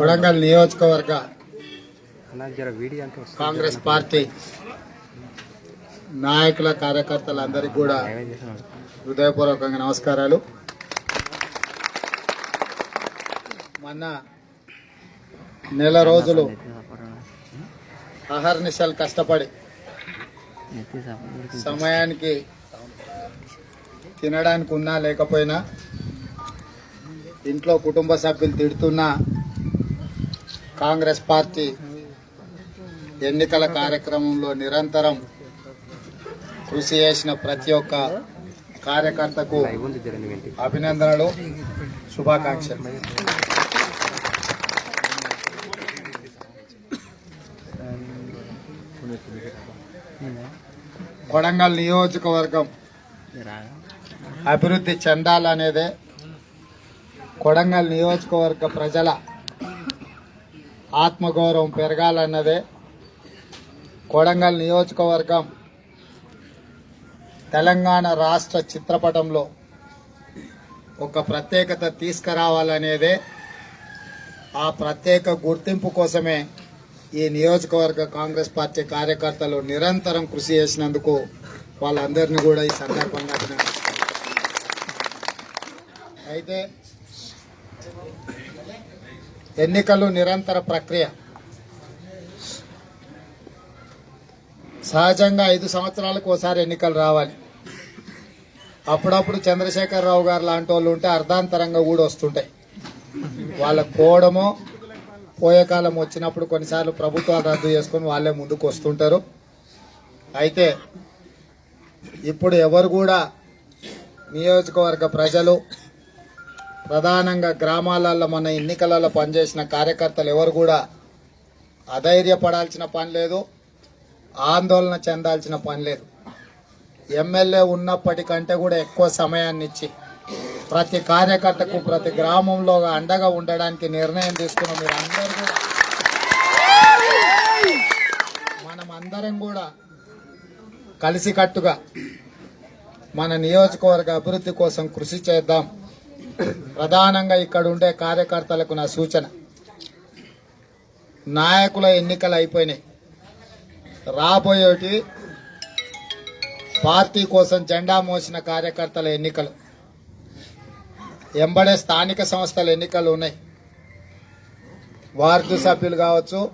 కొడంగల్ నియోజకవర్గ. కాంగ్రెస్ పార్టీ నాయకుల కార్యకర్తలందరికీ కూడా? హృదయపూర్వకంగా నమస్కారాలు మొన్న నెల రోజులు? అహర్నిశలు కష్టపడి? సమయానికి తినడానికి ఉన్నా లేకపోయినా ఇంట్లో కుటుంబ సభ్యులు తిడుతున్నా కాంగ్రెస్ పార్టీ ఎన్నికల కార్యక్రమంలో నిరంతరం కృషి చేసిన ప్రతి ఒక్క కార్యకర్తకు అభినందనలు శుభాకాంక్షలు. కొడంగల్ నియోజకవర్గం అభివృద్ధి చెందాలనేదే కొడంగల్ నియోజకవర్గ ప్రజల ఆత్మగౌరవం పెరగాలన్నదే కొడంగల్ నియోజకవర్గం తెలంగాణ రాష్ట్ర చిత్రపటంలో ఒక ప్రత్యేకత తీసుకురావాలనేదే ఆ ప్రత్యేక గుర్తింపు కోసమే ఈ నియోజకవర్గ కాంగ్రెస్ పార్టీ కార్యకర్తలు నిరంతరం కృషి చేసినందుకు వాళ్ళందరినీ కూడా ఈ సందర్భంగా అయితే ఎన్నికలు నిరంతర ప్రక్రియ. సహజంగా ఐదు సంవత్సరాలకు ఒకసారి ఎన్నికలు రావాలి. అప్పుడప్పుడు చంద్రశేఖరరావు గారు లాంటి వాళ్ళు ఉంటే అర్ధాంతరంగా కూడా వస్తుంటాయి. వాళ్ళ కోడమో పోయే కాలం వచ్చినప్పుడు కొన్నిసార్లు ప్రభుత్వాలు రద్దు చేసుకొని వాళ్ళే ముందుకు వస్తుంటారు. అయితే ఇప్పుడు ఎవరు కూడా నియోజకవర్గ ప్రజలు ప్రధానంగా గ్రామాలలో మన ఎన్నికలలో పనిచేసిన కార్యకర్తలు ఎవరు కూడా అధైర్యపడాల్సిన పని లేదు ఆందోళన చెందాల్సిన పని లేదు. ఎమ్మెల్యే ఉన్నప్పటికంటే కూడా ఎక్కువ సమయాన్ని ఇచ్చి ప్రతి కార్యకర్తకు ప్రతి గ్రామంలో అండగా ఉండడానికి నిర్ణయం తీసుకున్న మీరు అందరూ కూడా మనం అందరం కూడా కలిసికట్టుగా మన నియోజకవర్గ అభివృద్ధి కోసం కృషి చేద్దాం. ప్రధానంగా ఇక్కడ ఉండే కార్యకర్తలకు నా సూచన. నాయకుల ఎన్నికలు అయిపోయినాయి. రాబోయేటి పార్టీ కోసం జెండా మోసిన కార్యకర్తల ఎన్నికలు. ఎంబడే స్థానిక సంస్థల ఎన్నికలు ఉన్నాయి. వార్డు సభ్యులు కావచ్చు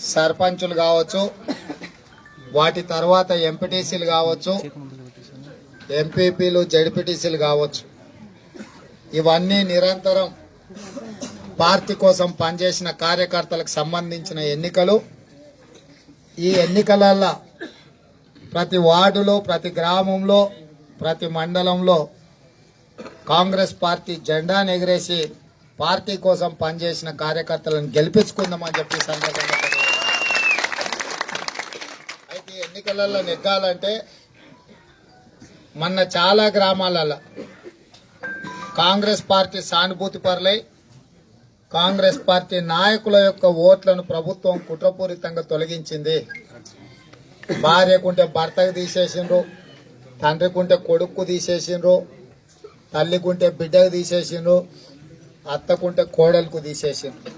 సర్పంచులు కావచ్చు వాటి తర్వాత ఎంపీటీసీలు కావచ్చు ఎంపీపీలు జడ్పీటీసీలు కావచ్చు. ఇవన్నీ నిరంతరం పార్టీ కోసం పనిచేసిన కార్యకర్తలకు సంబంధించిన ఎన్నికలు. ఈ ఎన్నికలల్లో ప్రతి వార్డులో ప్రతి గ్రామంలో ప్రతి మండలంలో కాంగ్రెస్ పార్టీ జెండాను ఎగిరేసి పార్టీ కోసం పనిచేసిన కార్యకర్తలను గెలిపించుకుందామని చెప్పి సందర్భంగా అయితే ఈ ఎన్నికలలో నెగ్గాలంటే మొన్న చాలా గ్రామాలలో కాంగ్రెస్ పార్టీ సానుభూతి పరులై కాంగ్రెస్ పార్టీ నాయకుల యొక్క ఓట్లను ప్రభుత్వం కుట్రపూరితంగా తొలగించింది. భార్యకుంటే భర్తకు తీసేసిండ్రు తండ్రికుంటే కొడుకు తీసేసిండ్రు తల్లికుంటే బిడ్డకు తీసేసిండ్రు అత్తకుంటే కోడలకు తీసేసిండ్రు.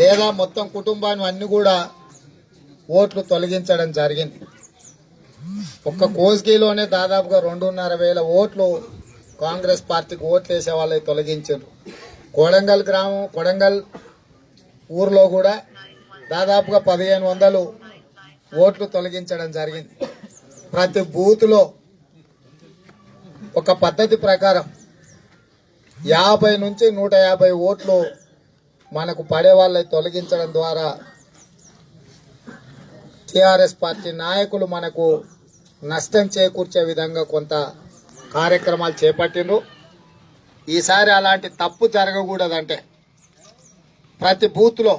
లేదా మొత్తం కుటుంబాన్ని అన్ని కూడా ఓట్లు తొలగించడం జరిగింది. ఒక్క కోస్గిలోనే దాదాపుగా రెండున్నర వేల ఓట్లు కాంగ్రెస్ పార్టీకి ఓట్లు వేసే వాళ్ళని తొలగించారు. కొడంగల్ గ్రామం కొడంగల్ ఊర్లో కూడా దాదాపుగా పదిహేను వందలు ఓట్లు తొలగించడం జరిగింది. ప్రతి బూత్లో ఒక పద్ధతి ప్రకారం యాభై నుంచి నూట యాభై ఓట్లు మనకు పడే వాళ్ళని తొలగించడం ద్వారా టిఆర్ఎస్ పార్టీ నాయకులు మనకు నష్టం చేకూర్చే విధంగా కొంత కార్యక్రమాలు చేపట్టిండ్రు. ఈసారి అలాంటి తప్పు జరగకూడదంటే ప్రతి బూత్లో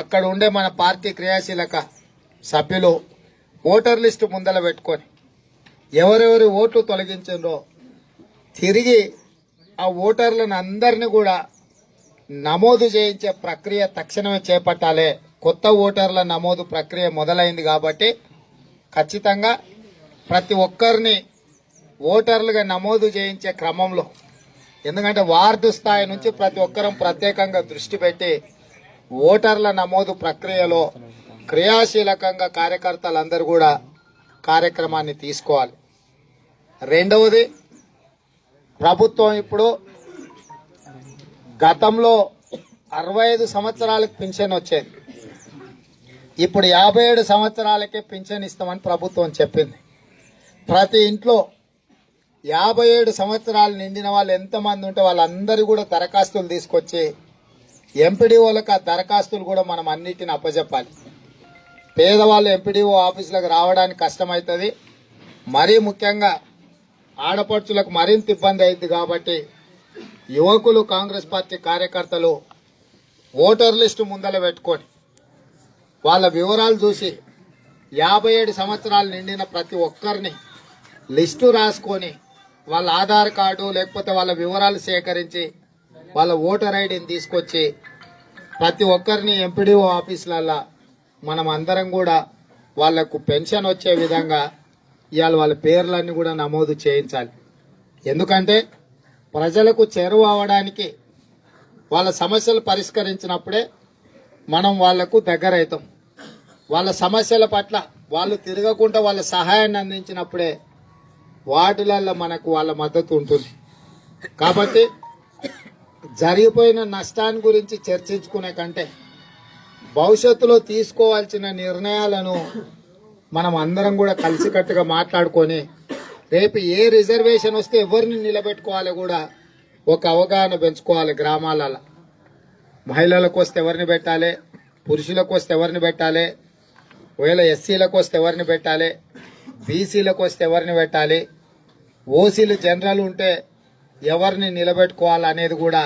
అక్కడ ఉండే మన పార్టీ క్రియాశీలక సభ్యులు ఓటర్ లిస్టు ముందల పెట్టుకొని ఎవరెవరి ఓట్లు తొలగించిండ్రో తిరిగి ఆ ఓటర్లను అందరినీ కూడా నమోదు చేయించే ప్రక్రియ తక్షణమే చేపట్టాలి. కొత్త ఓటర్ల నమోదు ప్రక్రియ మొదలైంది కాబట్టి ఖచ్చితంగా ప్రతి ఒక్కరిని ఓటర్లుగా నమోదు చేయించే క్రమంలో ఎందుకంటే వార్డు స్థాయి నుంచి ప్రతి ఒక్కరం ప్రత్యేకంగా దృష్టి పెట్టి ఓటర్ల నమోదు ప్రక్రియలో క్రియాశీలకంగా కార్యకర్తలందరూ కూడా కార్యక్రమాన్ని తీసుకోవాలి. రెండవది ప్రభుత్వం ఇప్పుడు గతంలో అరవై ఐదు సంవత్సరాలకు పింఛన్ వచ్చేది. ఇప్పుడు యాభై ఏడు సంవత్సరాలకే పింఛన్ ఇస్తామని ప్రభుత్వం చెప్పింది. ప్రతి ఇంట్లో యాభై ఏడు సంవత్సరాలు నిండిన వాళ్ళు ఎంతమంది ఉంటే వాళ్ళందరూ కూడా దరఖాస్తులు తీసుకొచ్చి ఎంపీడీఓలకు ఆ దరఖాస్తులు కూడా మనం అన్నిటిని అప్పచెప్పాలి పేదవాళ్ళు ఎంపీడీఓ ఆఫీసులకు రావడానికి కష్టమవుతుంది మరీ ముఖ్యంగా ఆడపడుచులకు మరింత ఇబ్బంది అయింది కాబట్టి యువకులు కాంగ్రెస్ పార్టీ కార్యకర్తలు ఓటర్ లిస్టు ముందల పెట్టుకొని వాళ్ళ వివరాలు చూసి యాభై ఏడు సంవత్సరాలు నిండిన ప్రతి ఒక్కరిని లిస్టు రాసుకొని వాళ్ళ ఆధార్ కార్డు లేకపోతే వాళ్ళ వివరాలు సేకరించి వాళ్ళ ఓటర్ ఐడిని తీసుకొచ్చి ప్రతి ఒక్కరిని ఎంపీడీఓ ఆఫీసులల్లో మనం అందరం కూడా వాళ్ళకు పెన్షన్ వచ్చే విధంగా ఇవాళ వాళ్ళ పేర్లన్నీ కూడా నమోదు చేయించాలి. ఎందుకంటే ప్రజలకు చేరువ అవడానికి వాళ్ళ సమస్యలు పరిష్కరించినప్పుడే మనం వాళ్ళకు దగ్గర అవుతాం వాళ్ళ సమస్యల పట్ల వాళ్ళు తిరగకుండా వాళ్ళ సహాయాన్ని అందించినప్పుడే వాటిలల్లో మనకు వాళ్ళ మద్దతు ఉంటుంది. కాబట్టి జరిగిపోయిన నష్టాన్ని గురించి చర్చించుకునే కంటే భవిష్యత్తులో తీసుకోవాల్సిన నిర్ణయాలను మనం అందరం కూడా కలిసికట్టుగా మాట్లాడుకొని రేపు ఏ రిజర్వేషన్ వస్తే ఎవరిని నిలబెట్టుకోవాలి కూడా ఒక అవగాహన పెంచుకోవాలి గ్రామాలలో మహిళలకు వస్తే ఎవరిని పెట్టాలి? పురుషులకు వస్తే ఎవరిని పెట్టాలి? ఒకవేళ ఎస్సీలకు వస్తే ఎవరిని పెట్టాలి? బీసీలకు వస్తే ఎవరిని పెట్టాలి? ఓసీలు జనరల్ ఉంటే ఎవరిని నిలబెట్టుకోవాలి అనేది కూడా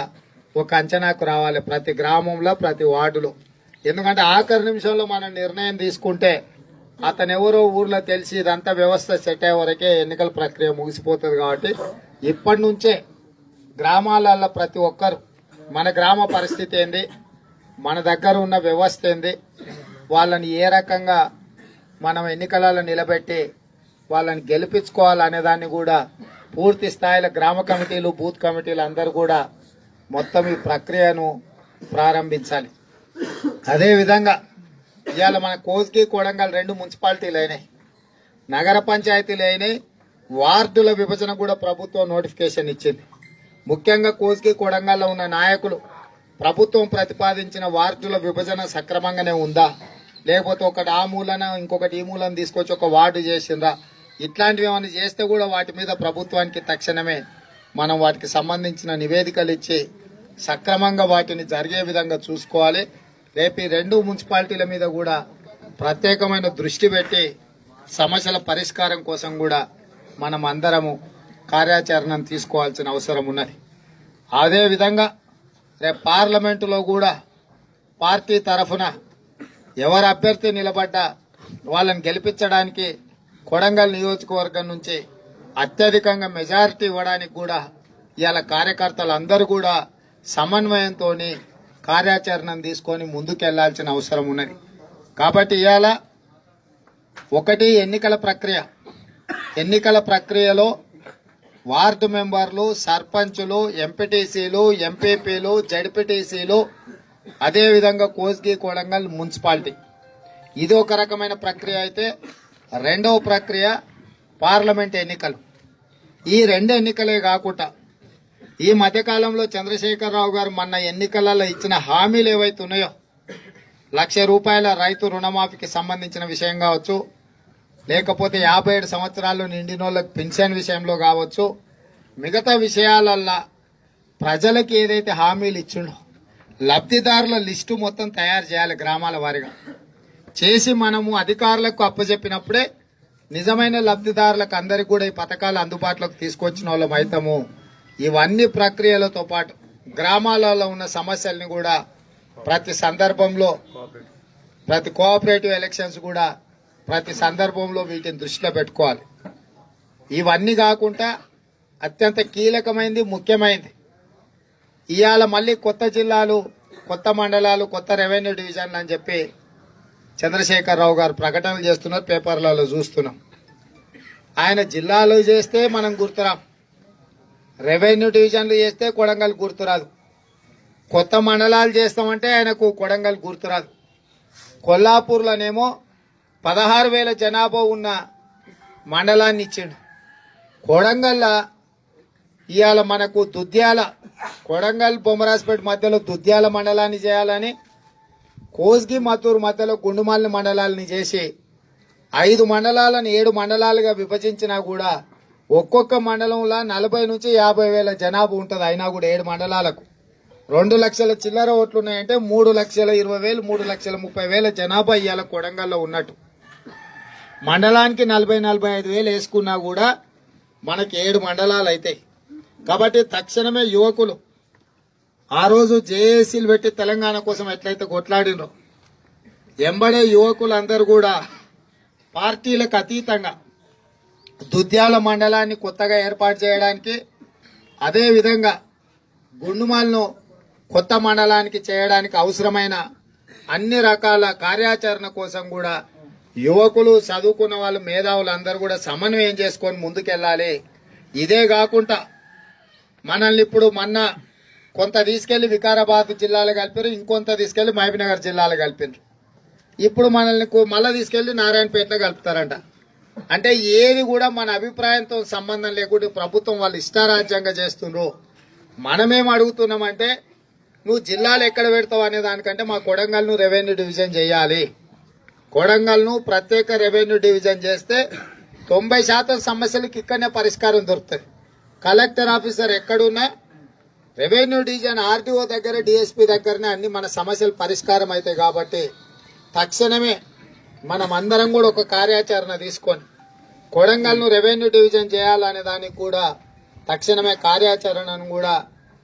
ఒక అంచనాకు రావాలి ప్రతి గ్రామంలో ప్రతి వార్డులో. ఎందుకంటే ఆఖరి నిమిషంలో మనం నిర్ణయం తీసుకుంటే అతను ఎవరో ఊర్లో తెలిసి ఇదంతా వ్యవస్థ సెట్ అయ్యే వరకే ఎన్నికల ప్రక్రియ ముగిసిపోతుంది కాబట్టి ఇప్పటి నుంచే గ్రామాలలో ప్రతి ఒక్కరు మన గ్రామ పరిస్థితి ఏంది? మన దగ్గర ఉన్న వ్యవస్థ ఏంది? వాళ్ళని ఏ రకంగా మనం ఎన్నికలలో నిలబెట్టి వాళ్ళని గెలిపించుకోవాలనే దాన్ని కూడా పూర్తి స్థాయిలో గ్రామ కమిటీలు బూత్ కమిటీలు అందరూ కూడా మొత్తం ఈ ప్రక్రియను ప్రారంభించాలి. అదేవిధంగా ఇవాళ మన కోస్గి కొడంగల్ రెండు మున్సిపాలిటీలు అయినాయి. నగర పంచాయతీలు అయినాయి. వార్డుల విభజన కూడా ప్రభుత్వం నోటిఫికేషన్ ఇచ్చింది. ముఖ్యంగా కోస్గి కొడంగల్లో ఉన్న నాయకులు ప్రభుత్వం ప్రతిపాదించిన వార్డుల విభజన సక్రమంగానే ఉందా? లేకపోతే ఒకటి ఆ మూలన ఇంకొకటి ఈ మూలన తీసుకొచ్చి ఒక వార్డు చేసిందా ఇట్లాంటివి ఏమైనా చేస్తే కూడా వాటి మీద ప్రభుత్వానికి తక్షణమే మనం వాటికి సంబంధించిన నివేదికలు ఇచ్చి సక్రమంగా వాటిని జరిగే విధంగా చూసుకోవాలి. రేపు ఈ రెండు మున్సిపాలిటీల మీద కూడా ప్రత్యేకమైన దృష్టి పెట్టి సమస్యల పరిష్కారం కోసం కూడా మనం అందరము కార్యాచరణను తీసుకోవాల్సిన అవసరం ఉన్నది. అదేవిధంగా రేపు పార్లమెంటులో కూడా పార్టీ తరఫున ఎవరు అభ్యర్థి నిలబడ్డా వాళ్ళని గెలిపించడానికి కొడంగల్ నియోజకవర్గం నుంచి అత్యధికంగా మెజారిటీ ఇవ్వడానికి కూడా ఇవాళ కార్యకర్తలు అందరూ కూడా సమన్వయంతో కార్యాచరణను తీసుకొని ముందుకెళ్ళాల్సిన అవసరం ఉన్నది. కాబట్టి ఇవాళ ఒకటి ఎన్నికల ప్రక్రియ. ఎన్నికల ప్రక్రియలో వార్డు మెంబర్లు సర్పంచులు ఎంపీటీసీలు ఎంపీపీలు జడ్పీటీసీలు అదేవిధంగా కోస్గి కొడంగల్ మున్సిపాలిటీ. ఇది ఒక రకమైన ప్రక్రియ అయితే రెండవ ప్రక్రియ పార్లమెంట్ ఎన్నికలు. ఈ రెండు ఎన్నికలే కాకుండా ఈ మధ్యకాలంలో చంద్రశేఖరరావు గారు మొన్న ఎన్నికలలో ఇచ్చిన హామీలు ఏవైతే ఉన్నాయో లక్ష రూపాయల రైతు రుణమాఫీకి సంబంధించిన విషయం కావచ్చు లేకపోతే యాభై ఏడు సంవత్సరాలు నిండిన వాళ్ళకి పెన్షన్ విషయంలో కావచ్చు మిగతా విషయాలల్లా ప్రజలకు ఏదైతే హామీలు ఇచ్చిండో లబ్ధిదారుల లిస్టు మొత్తం తయారు చేయాలి గ్రామాల వారిగా. చేసి మనము అధికారులకు అప్పచెప్పినప్పుడే నిజమైన లబ్ధిదారులకు అందరికీ కూడా ఈ పథకాలు అందుబాటులోకి తీసుకొచ్చిన వాళ్ళం అవుతాము ఇవన్నీ ప్రక్రియలతో పాటు గ్రామాలలో ఉన్న సమస్యల్ని కూడా ప్రతి సందర్భంలో ప్రతి కోఆపరేటివ్ ఎలక్షన్స్ కూడా ప్రతి సందర్భంలో వీటిని దృష్టిలో పెట్టుకోవాలి. ఇవన్నీ కాకుండా అత్యంత కీలకమైనది ముఖ్యమైనది ఇవాళ మళ్ళీ కొత్త జిల్లాలు కొత్త మండలాలు కొత్త రెవెన్యూ డివిజన్లు అని చెప్పి చంద్రశేఖరరావు గారు ప్రకటనలు చేస్తున్నారు పేపర్లలో చూస్తున్నాం. ఆయన జిల్లాలో చేస్తే మనం గుర్తురాం. రెవెన్యూ డివిజన్లు చేస్తే కొడంగల్ గుర్తురాదు. కొత్త మండలాలు చేస్తామంటే ఆయనకు కొడంగల్ గుర్తురాదు. కొల్లాపూర్లోనేమో పదహారు వేల జనాభా ఉన్న మండలాన్ని ఇచ్చిండు. కొడంగల్ల ఇవాళ మనకు దుద్యాల కొడంగల్ బొమ్మరాజ్పేట మధ్యలో దుద్యాల మండలాన్ని చేయాలని కోస్గి మత్తూరు మధ్యలో గుండుమాలిని మండలాలని చేసి ఐదు మండలాలను ఏడు మండలాలుగా విభజించినా కూడా ఒక్కొక్క మండలంలో నలభై నుంచి యాభై వేల జనాభా ఉంటుంది. అయినా కూడా ఏడు మండలాలకు. రెండు లక్షల చిల్లర ఓట్లు ఉన్నాయంటే మూడు లక్షల ఇరవై వేలు మూడు లక్షల ముప్పై వేల జనాభా ఇవాళ కొడంగల్లో ఉన్నట్టు. మండలానికి నలభై నలభై ఐదు వేలు వేసుకున్నా కూడా మనకి ఏడు మండలాలు అవుతాయి కాబట్టి తక్షణమే యువకులు ఆ రోజు జేఏసీలు పెట్టి తెలంగాణ కోసం ఎట్లయితే కొట్లాడినో ఎంబడే యువకులందరూ కూడా పార్టీలకు అతీతంగా దుద్యాల మండలాన్ని కొత్తగా ఏర్పాటు చేయడానికి అదేవిధంగా గుండుమాలను కొత్త మండలానికి చేయడానికి అవసరమైన అన్ని రకాల కార్యాచరణ కోసం కూడా యువకులు చదువుకున్న వాళ్ళు మేధావులు అందరూ కూడా సమన్వయం చేసుకొని ముందుకెళ్ళాలి. ఇదే కాకుండా మనల్ని ఇప్పుడు మొన్న కొంత తీసుకెళ్ళి వికారాబాద్ జిల్లాలో కలిపారు ఇంకొంత తీసుకెళ్ళి మహబీనగర్ జిల్లాలో కలిపారు. ఇప్పుడు మనల్ని మళ్ళీ తీసుకెళ్ళి నారాయణపేటలో కలుపుతారంట. అంటే ఏది కూడా మన అభిప్రాయంతో సంబంధం లేకుండా ప్రభుత్వం వాళ్ళు ఇష్టారాజ్యంగా చేస్తుండ్రు. మనమేం అడుగుతున్నామంటే నువ్వు జిల్లాలు ఎక్కడ పెడతావు అనే దానికంటే మా కొడంగల్ను రెవెన్యూ డివిజన్ చేయాలి. కొడంగల్ను ప్రత్యేక రెవెన్యూ డివిజన్ చేస్తే తొంభై శాతం సమస్యలకు ఇక్కడనే పరిష్కారం దొరుకుతుంది. కలెక్టర్ ఆఫీసర్ ఎక్కడున్నా రెవెన్యూ డివిజన్ ఆర్టీఓ దగ్గర డిఎస్పీ దగ్గరనే అన్ని మన సమస్యలు పరిష్కారం అవుతాయి కాబట్టి తక్షణమే మనం అందరం కూడా ఒక కార్యాచరణ తీసుకొని కొడంగల్ను రెవెన్యూ డివిజన్ చేయాలనే దానికి కూడా తక్షణమే కార్యాచరణను కూడా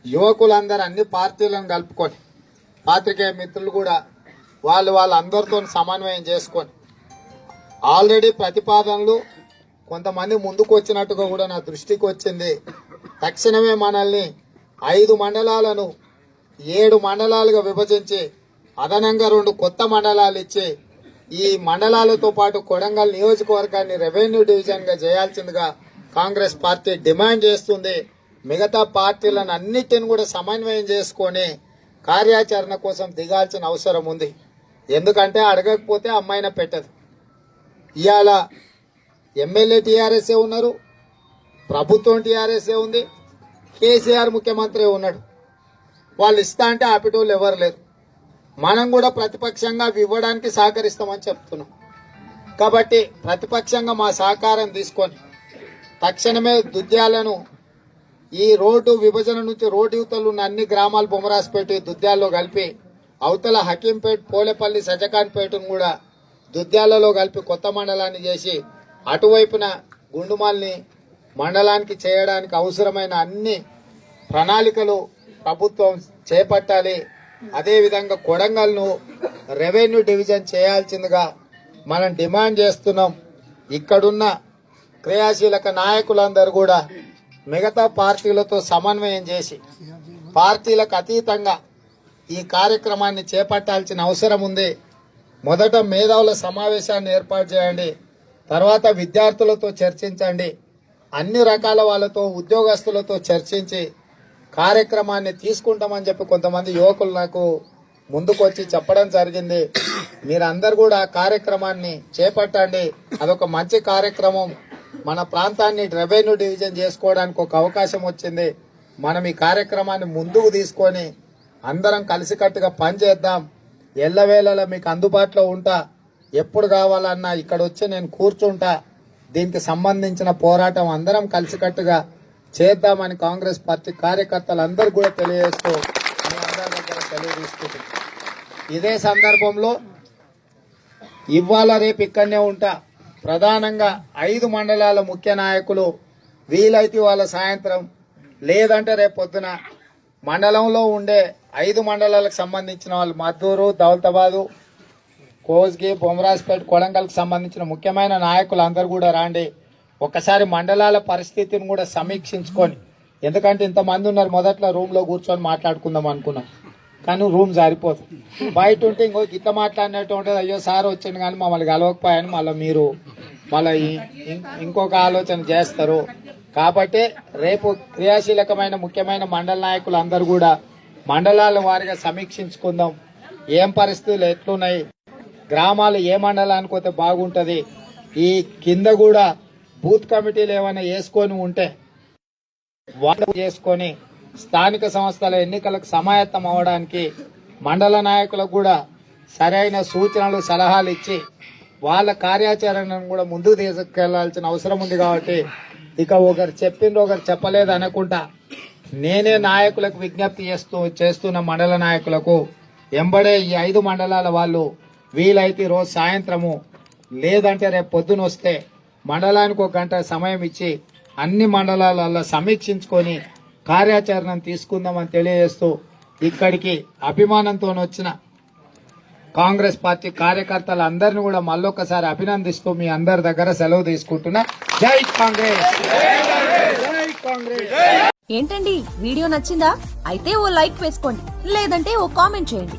యువకులందరూ అన్ని పార్టీలను కలుపుకొని పాత్రికేయ మిత్రులు కూడా వాళ్ళు వాళ్ళందరితో సమన్వయం చేసుకొని ఆల్రెడీ ప్రతిపాదనలు కొంతమంది ముందుకు వచ్చినట్టుగా కూడా నా దృష్టికి వచ్చింది. తక్షణమే మనల్ని ఐదు మండలాలను ఏడు మండలాలుగా విభజించి అదనంగా రెండు కొత్త మండలాలు ఇచ్చి ఈ మండలాలతో పాటు కొడంగల్ నియోజకవర్గాన్ని రెవెన్యూ డివిజన్గా చేయాల్సిందిగా కాంగ్రెస్ పార్టీ డిమాండ్ చేస్తుంది. మిగతా పార్టీలను అన్నిటిని కూడా సమన్వయం చేసుకొని కార్యాచరణ కోసం దిగాల్సిన అవసరం ఉంది. ఎందుకంటే అడగకపోతే అమ్మాయిన పెట్టదు. ఇవాళ ఎమ్మెల్యే టీఆర్ఎస్ఏ ఉన్నారు ప్రభుత్వం టీఆర్ఎస్ఏ ఉంది కేసీఆర్ ముఖ్యమంత్రి ఉన్నాడు. వాళ్ళు ఇస్తా అంటే ఆపేటోళ్ళు ఎవరు లేరు. మనం కూడా ప్రతిపక్షంగా ఇవ్వడానికి సహకరిస్తామని చెప్తున్నాం. కాబట్టి ప్రతిపక్షంగా మా సహకారం తీసుకొని తక్షణమే దుద్యాలను ఈ రోడ్డు విభజన నుంచి రోడ్డు యువతలు ఉన్న అన్ని గ్రామాలు బొమ్మరాజపేట దుద్యాల్లో కలిపి అవతల హకీంపేట్ పోలేపల్లి సజకాన్పేటను కూడా దుద్యాలలో కలిపి కొత్త మండలాన్ని చేసి అటువైపున గుండుమాల్ని మండలానికి చేయడానికి అవసరమైన అన్ని ప్రణాళికలు ప్రభుత్వం చేపట్టాలి. అదేవిధంగా కొడంగల్ను రెవెన్యూ డివిజన్ చేయాల్సిందిగా మనం డిమాండ్ చేస్తున్నాం. ఇక్కడున్న క్రియాశీలక నాయకులందరూ కూడా మిగతా పార్టీలతో సమన్వయం చేసి పార్టీలకు అతీతంగా ఈ కార్యక్రమాన్ని చేపట్టాల్సిన అవసరం ఉంది. మొదట మేధావుల సమావేశాన్ని ఏర్పాటు చేయండి. తర్వాత విద్యార్థులతో చర్చించండి. అన్ని రకాల వాళ్ళతో ఉద్యోగస్తులతో చర్చించి కార్యక్రమాన్ని తీసుకుంటామని చెప్పి కొంతమంది యువకులు నాకు ముందుకొచ్చి చెప్పడం జరిగింది. మీరందరూ కూడా కార్యక్రమాన్ని చేపట్టండి. అదొక మంచి కార్యక్రమం. మన ప్రాంతాన్ని రెవెన్యూ డివిజన్ చేసుకోవడానికి ఒక అవకాశం వచ్చింది. మనం ఈ కార్యక్రమాన్ని ముందుకు తీసుకొని అందరం కలిసికట్టుగా పనిచేద్దాం. ఎల్లవేళలా మీకు అందుబాటులో ఉంటా. ఎప్పుడు కావాలన్నా ఇక్కడ వచ్చి నేను కూర్చుంటా. దీనికి సంబంధించిన పోరాటం అందరం కలిసికట్టుగా చేద్దామని కాంగ్రెస్ పార్టీ కార్యకర్తలందరూ కూడా తెలియజేస్తూ మీ అందరి దగ్గర తెలియజేస్తుంది ఇదే సందర్భంలో ఇవాళ రేపు ఇక్కడనే ఉంటా. ప్రధానంగా ఐదు మండలాల ముఖ్య నాయకులు వీలైతే వాళ్ళ సాయంత్రం లేదంటే రేపు పొద్దున మండలంలో ఉండే ఐదు మండలాలకు సంబంధించిన వాళ్ళు మద్దూరు దౌలతాబాదు కోస్గి బొమరాజ్పేట కొడంగల్కి సంబంధించిన ముఖ్యమైన నాయకులు అందరూ కూడా రాండి. ఒకసారి మండలాల పరిస్థితిని కూడా సమీక్షించుకొని ఎందుకంటే ఇంతమంది ఉన్నారు మొదట్లో రూమ్లో కూర్చొని మాట్లాడుకుందాం అనుకున్నాం. కానీ రూమ్ సరిపోదు బయట ఉంటే ఇంకో గిట్ల మాట్లాడినట్టు ఉంటుంది అయ్యో సార్ వచ్చింది కానీ మమ్మల్ని కలవకపోయాను మళ్ళీ మీరు మళ్ళీ ఇంకొక ఆలోచన చేస్తారు. కాబట్టి రేపు క్రియాశీలకమైన ముఖ్యమైన మండల నాయకులు అందరూ కూడా మండలాల వారిగా సమీక్షించుకుందాం. ఏం పరిస్థితులు ఎట్లున్నాయి? గ్రామాలు ఏ మండలానికి పోతే బాగుంటుంది? ఈ కింద కూడా బూత్ కమిటీలు ఏమైనా వేసుకొని ఉంటే వాళ్ళు చేసుకొని స్థానిక సంస్థల ఎన్నికలకు సమాయత్తం అవడానికి మండల నాయకులకు కూడా సరైన సూచనలు సలహాలు ఇచ్చి వాళ్ళ కార్యాచరణను కూడా ముందుకు తీసుకెళ్ళాల్సిన అవసరం ఉంది కాబట్టి ఇక ఒకరు చెప్పిండ్రు ఒకరు చెప్పలేదు అనకుండా నేనే నాయకులకు విజ్ఞప్తి చేస్తూ చేస్తున్న మండల నాయకులకు ఎంబడే ఈ ఐదు మండలాల వాళ్ళు వీలైతే రోజు సాయంత్రము లేదంటే రేపు పొద్దున వస్తే మండలానికి ఒక గంట సమయం ఇచ్చి అన్ని మండలాలలో సమీక్షించుకొని కార్యాచరణను తీసుకుందామని తెలియజేస్తూ ఇక్కడికి అభిమానంతో వచ్చిన కాంగ్రెస్ పార్టీ కార్యకర్తలు అందరిని కూడా మళ్ళొకసారి అభినందిస్తూ మీ అందరి దగ్గర సెలవు తీసుకుంటున్నా. జై కాంగ్రెస్! జై కాంగ్రెస్! ఏంటండి? వీడియో నచ్చిందా? అయితే ఓ లైక్ వేసుకోండి. లేదంటే ఓ కామెంట్ చేయండి.